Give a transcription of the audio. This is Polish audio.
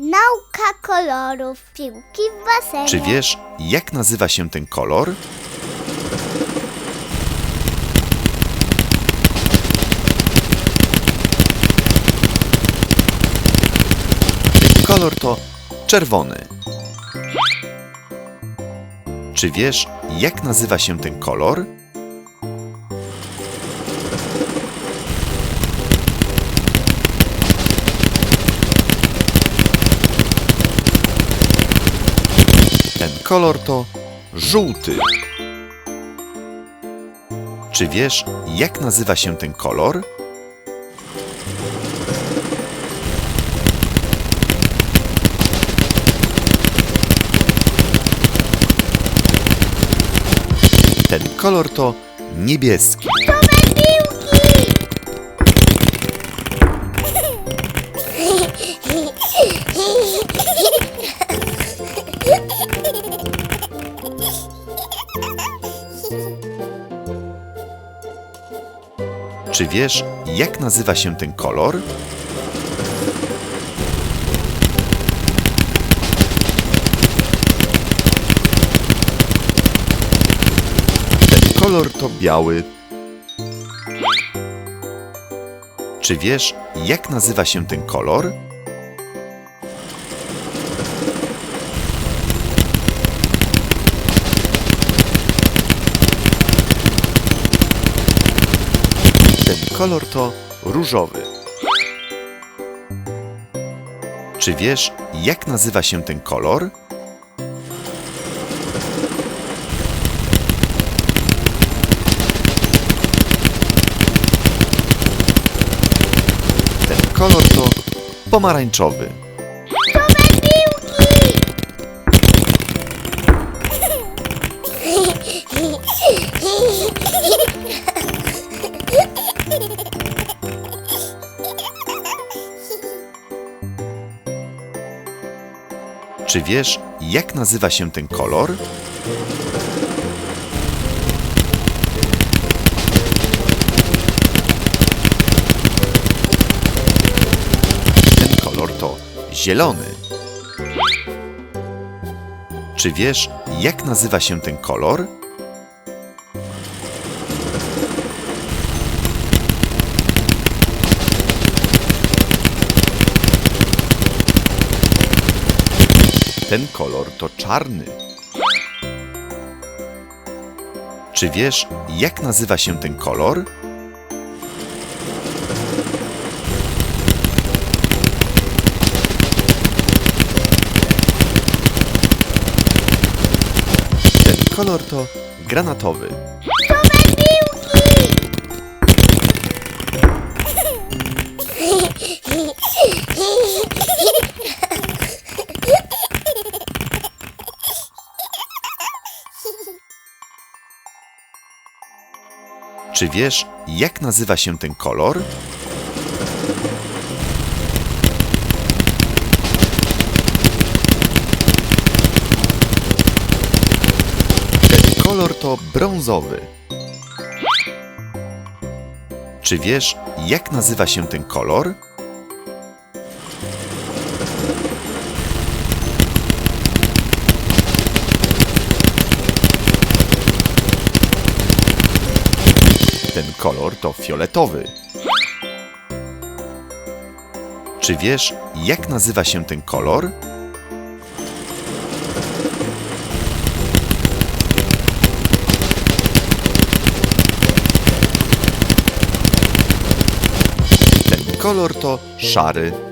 Nauka kolorów piłki w basenie. Czy wiesz, jak nazywa się ten kolor? Kolor to czerwony. Czy wiesz, jak nazywa się ten kolor? Ten kolor to żółty. Czy wiesz, jak nazywa się ten kolor? Ten kolor to niebieski. Czy wiesz, jak nazywa się ten kolor? Ten kolor to biały. Czy wiesz, jak nazywa się ten kolor? Kolor to różowy. Czy wiesz, jak nazywa się ten kolor? Ten kolor to pomarańczowy. Czy wiesz, jak nazywa się ten kolor? Ten kolor to zielony. Czy wiesz, jak nazywa się ten kolor? Ten kolor to czarny. Czy wiesz, jak nazywa się ten kolor? Ten kolor to granatowy. Czy wiesz, jak nazywa się ten kolor? Ten kolor to brązowy. Czy wiesz, jak nazywa się ten kolor? Ten kolor to fioletowy. Czy wiesz, jak nazywa się ten kolor? Ten kolor to szary.